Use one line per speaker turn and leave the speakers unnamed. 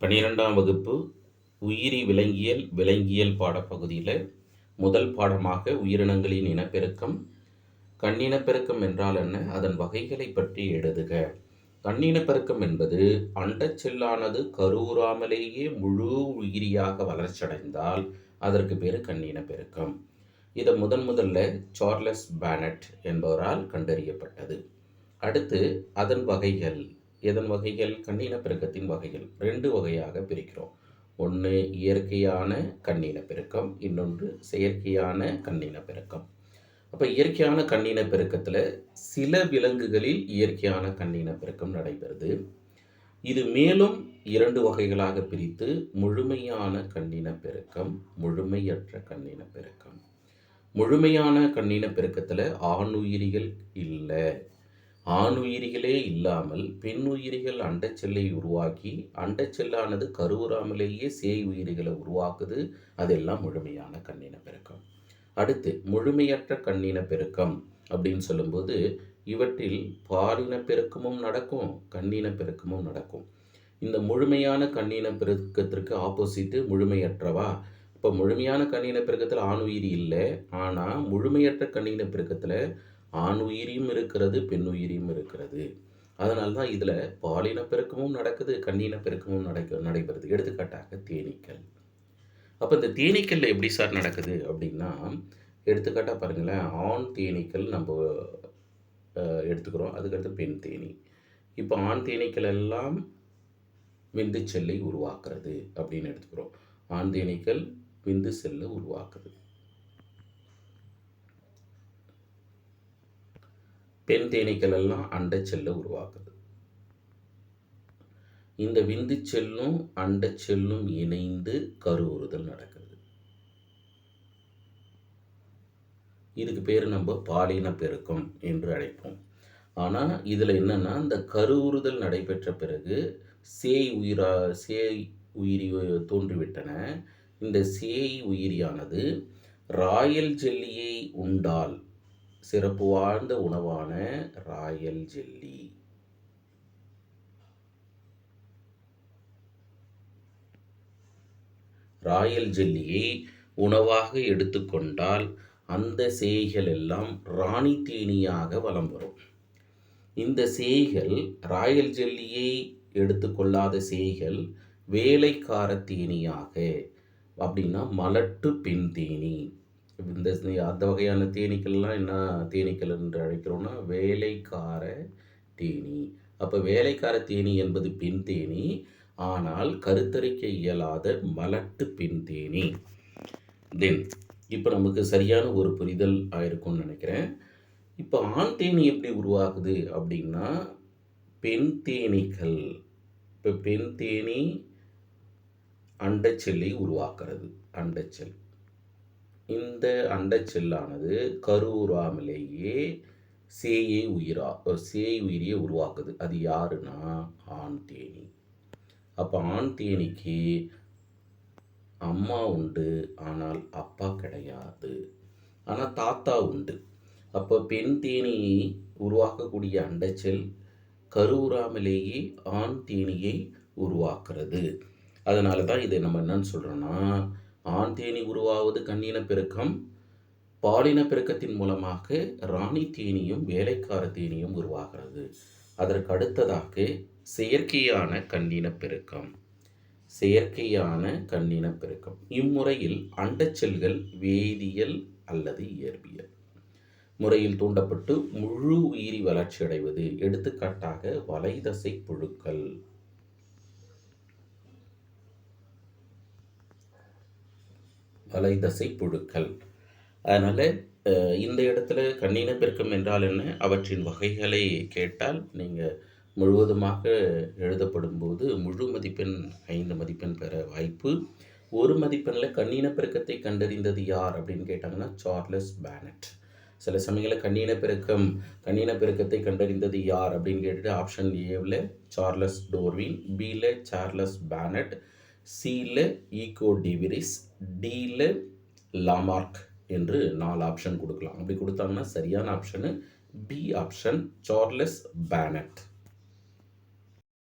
பன்னிரெண்டாம் வகுப்பு உயிரி விலங்கியல் விலங்கியல் பாடப்பகுதியில் முதல் பாடமாக உயிரினங்களின் இனப்பெருக்கம் கண்ணினப்பெருக்கம் என்றால் என்ன? அதன் வகைகளை பற்றி எழுதுக. கண்ணினப்பெருக்கம் என்பது அண்டச்செல்லானது கருவுறாமலேயே முழு உயிரியாக வளர்ச்சியடைந்தால் அதற்கு பேர் கண்ணினப்பெருக்கம். இதை முதன் முதல்ல சார்லஸ் பேனட் என்பவரால் கண்டறியப்பட்டது. அடுத்து அதன் வகைகள். எதன் வகைகள்? கண்ணினப்பெருக்கத்தின் வகைகள். ரெண்டு வகையாக பிரிக்கிறோம். ஒன்று இயற்கையான கண்ணினப்பெருக்கம் இன்னொன்று செயற்கையான கண்ணினப்பெருக்கம் அப்போ இயற்கையான கண்ணினப்பெருக்கத்தில் சில விலங்குகளில் இயற்கையான கண்ணினப்பெருக்கம் நடைபெறுது. இது மேலும் இரண்டு வகைகளாக பிரித்து முழுமையான கண்ணினப்பெருக்கம் முழுமையற்ற கண்ணினப்பெருக்கம் முழுமையான கண்ணினப்பெருக்கத்தில் ஆணுயிரிகள் இல்லை. ஆணுயிரிகளே இல்லாமல் பெண் உயிரிகள் அண்டச்செல்லை உருவாக்கி அண்டச்செல்லானது கருவுறாமலேயே சேய் உயிரிகளை உருவாக்குது. அதெல்லாம் முழுமையான கண்ணின பெருக்கம். அடுத்து முழுமையற்ற கண்ணின பெருக்கம் அப்படின்னு சொல்லும்போது இவற்றில் பாலின பெருக்கமும் நடக்கும் கண்ணின பெருக்கமும் நடக்கும். இந்த முழுமையான கண்ணின பெருக்கத்திற்கு ஆப்போசிட்டு முழுமையற்றவா? இப்போ முழுமையான கண்ணின பெருக்கத்தில் ஆணுயிரி இல்லை ஆனால் முழுமையற்ற கண்ணின பெருக்கத்தில் ஆண் உயிரியும் இருக்கிறது பெண் உயிரியும் இருக்கிறது. அதனால தான் இதில் பாலின பெருக்கமும் நடக்குது கண்ணின பெருக்கமும் நடக்க நடைபெறுது. எடுத்துக்காட்டாக தேனீக்கள். அப்போ இந்த தேனீக்கள் எப்படி சார் நடக்குது அப்படின்னா எடுத்துக்காட்டாக பாருங்களேன் ஆண் தேனீக்கள் நம்ம எடுத்துக்கிறோம். அதுக்கடுத்து பெண் தேனி. இப்போ ஆண் தேனீக்கள் எல்லாம் விந்து செல்லை உருவாக்குறது அப்படின்னு எடுத்துக்கிறோம். ஆண் தேனீக்கள் விந்து செல்லை உருவாக்குது பெண் தேனீக்கள் எல்லாம் அண்டை செல்லை உருவாக்குது. இந்த விந்து செல்லும் அண்ட செல்லும் இணைந்து கருவுறுதல் நடக்குது. இதுக்கு பேர் நம்ம பாலின பெருக்கம் என்று அழைப்போம். ஆனால் இதில் என்னென்னா இந்த கருவுறுதல் நடைபெற்ற பிறகு சேய் உயிரா சேய் உயிரி தோன்றிவிட்டன. இந்த சேய் உயிரியானது ராயல் ஜெல்லியை உண்டால் சிறப்பு வாழ்ந்த உணவான ராயல் ஜெல்லி. ராயல் ஜெல்லியை உணவாக எடுத்துக்கொண்டால் அந்த சேய்கள் எல்லாம் ராணி தேனியாக வலம் வரும். இந்த சேய்கள் ராயல் ஜெல்லியை எடுத்துக்கொள்ளாத சேய்கள் வேலைக்கார தேனியாக அப்படின்னா மலட்டு பெண் தேனி. இந்த அந்த வகையான தேனீக்கள்லாம் என்ன தேனீக்கள் என்று அழைக்கிறோன்னா வேலைக்கார தேனி. அப்போ வேலைக்கார தேனி என்பது பெண் தேனி. ஆனால் கருத்தரிக்க இயலாத மலட்டு பெண் தேனி. தென் இப்போ நமக்கு சரியான ஒரு புரிதல் ஆயிருக்கும்னு நினைக்கிறேன். இப்போ ஆண் தேனி எப்படி உருவாகுது அப்படின்னா பெண் தேனீக்கள். இப்போ பெண் தேனி அண்டச்செல்லை உருவாக்குறது. அண்டச்செல். இந்த அண்டச்செல்லானது கருவுறாமலேயே சேயை உயிரா சேய் உயிரியை உருவாக்குது. அது யாருன்னா? ஆண் தேனி. அப்போ ஆண் தேனிக்கு அம்மா உண்டு ஆனால் அப்பா கிடையாது. ஆனால் தாத்தா உண்டு. அப்போ பெண் தேனி உருவாக்கக்கூடிய அண்டச்செல் கருவுறாமலேயே ஆண் தேனியை உருவாக்குறது. அதனால தான் இதை நம்ம என்னன்னு சொல்கிறோன்னா ஆண் தேனி உருவாவது கண்ணின பெருக்கம் பாலின பெருக்கத்தின் மூலமாக ராணி தேனியும் வேலைக்கார தேனியும் உருவாகிறது. அதற்கு அடுத்ததாக செயற்கையான கண்ணின பெருக்கம். செயற்கையான கண்ணின பெருக்கம். இம்முறையில் அண்டச்செல்கள் வேதியியல் அல்லது இயற்பியல். முறையில் தூண்டப்பட்டு முழு உயிரி வளர்ச்சி அடைவது. எடுத்துக்காட்டாக வலைதசை புழுக்கள். வலைதசை புழுக்கள். அதனால் இந்த இடத்துல கண்ணின பெருக்கம் என்றால் என்ன? அவற்றின் வகைகளை கேட்டால் நீங்கள் முழுவதுமாக எழுதப்படும் போது முழு மதிப்பெண் ஐந்து மதிப்பெண் பெற வாய்ப்பு. ஒரு மதிப்பெண்ணில் கண்ணின பெருக்கத்தை கண்டறிந்தது யார் அப்படின்னு கேட்டாங்கன்னா சார்லஸ் பேனட். சில சமயங்களில் கண்ணின பெருக்கம் கண்ணின பெருக்கத்தை கண்டறிந்தது யார் அப்படின்னு கேட்டுட்டு ஆப்ஷன் ஏவில் சார்லஸ் டோர்வின் பியில் சார்லஸ் பேனட் சியில் ஈகோ டிவிரிஸ் டீலு லாமார்க் என்று நாலு ஆப்ஷன் கொடுக்கலாம். அப்படி கொடுத்தாங்கன்னா சரியான option B option Charles Bennett